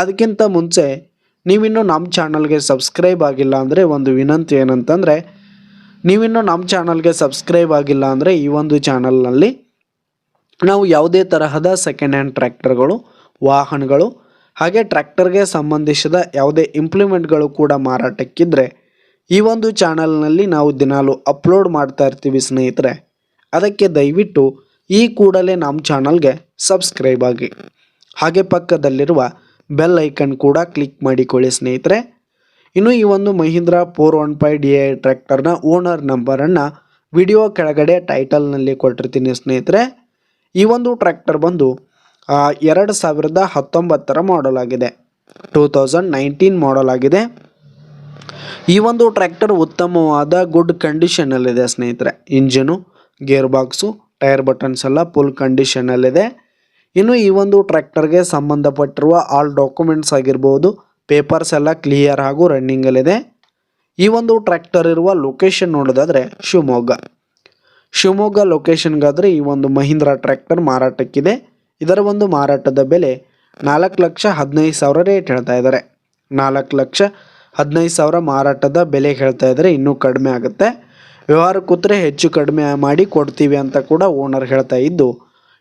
ಅದಕ್ಕಿಂತ ಮುಂಚೆ ನೀವಿನ್ನು ನಮ್ಮ ಚಾನಲ್ಗೆ ಸಬ್ಸ್ಕ್ರೈಬ್ ಆಗಿಲ್ಲ ಅಂದರೆ ಒಂದು ವಿನಂತಿ ಏನಂತಂದರೆ, ನೀವಿನ್ನು ನಮ್ಮ ಚಾನಲ್ಗೆ ಸಬ್ಸ್ಕ್ರೈಬ್ ಆಗಿಲ್ಲ ಅಂದರೆ ಈ ಒಂದು ಚಾನಲ್ನಲ್ಲಿ ನಾವು ಯಾವುದೇ ತರಹದ ಸೆಕೆಂಡ್ ಹ್ಯಾಂಡ್ ಟ್ರ್ಯಾಕ್ಟರ್ಗಳು, ವಾಹನಗಳು, ಹಾಗೆ ಟ್ರ್ಯಾಕ್ಟರ್ಗೆ ಸಂಬಂಧಿಸಿದ ಯಾವುದೇ ಇಂಪ್ಲಿಮೆಂಟ್ಗಳು ಕೂಡ ಮಾರಾಟಕ್ಕಿದ್ದರೆ ಈ ಒಂದು ಚಾನಲ್ನಲ್ಲಿ ನಾವು ದಿನಾಲು ಅಪ್ಲೋಡ್ ಮಾಡ್ತಾ ಇರ್ತೀವಿ ಸ್ನೇಹಿತರೆ. ಅದಕ್ಕೆ ದಯವಿಟ್ಟು ಈ ಕೂಡಲೇ ನಮ್ಮ ಚಾನಲ್ಗೆ ಸಬ್ಸ್ಕ್ರೈಬ್ ಆಗಿ. ಹಾಗೆ ಪಕ್ಕದಲ್ಲಿರುವ ಬೆಲ್ ಐಕನ್ ಕೂಡ ಕ್ಲಿಕ್ ಮಾಡಿಕೊಳ್ಳಿ ಸ್ನೇಹಿತರೆ. ಇನ್ನು ಈ ಒಂದು Mahindra four one five D I ಟ್ರ್ಯಾಕ್ಟರ್ನ ಓನರ್ ನಂಬರನ್ನು ವಿಡಿಯೋ ಕೆಳಗಡೆ ಟೈಟಲ್ನಲ್ಲಿ ಕೊಟ್ಟಿರ್ತೀನಿ ಸ್ನೇಹಿತರೆ. ಈ ಒಂದು ಟ್ರ್ಯಾಕ್ಟರ್ ಬಂದು ಎರಡು ಸಾವಿರದ ಹತ್ತೊಂಬತ್ತರ ಮಾಡಲ್ ಆಗಿದೆ. ಟೂ ತೌಸಂಡ್ ನೈನ್ಟೀನ್ ಮಾಡಲ್ ಆಗಿದೆ. ಈ ಒಂದು ಟ್ರ್ಯಾಕ್ಟರ್ ಉತ್ತಮವಾದ ಗುಡ್ ಕಂಡೀಷನಲ್ಲಿದೆ ಸ್ನೇಹಿತರೆ. Engine gear box tyre buttons ಎಲ್ಲ ಫುಲ್ ಕಂಡೀಷನಲ್ಲಿದೆ ಇನ್ನು ಈ ಒಂದು ಟ್ರ್ಯಾಕ್ಟರ್ಗೆ ಸಂಬಂಧಪಟ್ಟಿರುವ ಆಲ್ ಡಾಕ್ಯುಮೆಂಟ್ಸ್ ಆಗಿರ್ಬೋದು ಪೇಪರ್ಸ್ ಎಲ್ಲ ಕ್ಲಿಯರ್ ಹಾಗೂ ರನ್ನಿಂಗಲ್ಲಿದೆ ಈ ಒಂದು ಟ್ರ್ಯಾಕ್ಟರ್ ಇರುವ ಲೊಕೇಶನ್ ನೋಡೋದಾದರೆ ಶಿವಮೊಗ್ಗ. ಶಿವಮೊಗ್ಗ ಲೊಕೇಶನ್ಗಾದರೆ ಈ ಒಂದು ಮಹೀಂದ್ರ ಟ್ರ್ಯಾಕ್ಟರ್ ಮಾರಾಟಕ್ಕಿದೆ. ಇದರ ಒಂದು ಮಾರಾಟದ ಬೆಲೆ ನಾಲ್ಕು ಲಕ್ಷ ಹದಿನೈದು ಸಾವಿರ ರೇಟ್ ಹೇಳ್ತಾ ಇದ್ದಾರೆ. ನಾಲ್ಕು ಲಕ್ಷ ಹದಿನೈದು ಸಾವಿರ ಮಾರಾಟದ ಬೆಲೆ ಹೇಳ್ತಾ ಇದ್ದಾರೆ, ಇನ್ನೂ ಕಡಿಮೆ ಆಗುತ್ತೆ. ವ್ಯವಹಾರ ಕೂತ್ರೆ ಹೆಚ್ಚು ಕಡಿಮೆ ಮಾಡಿ ಕೊಡ್ತೀವಿ ಅಂತ ಕೂಡ ಓನರ್ ಹೇಳ್ತಾ ಇದ್ದು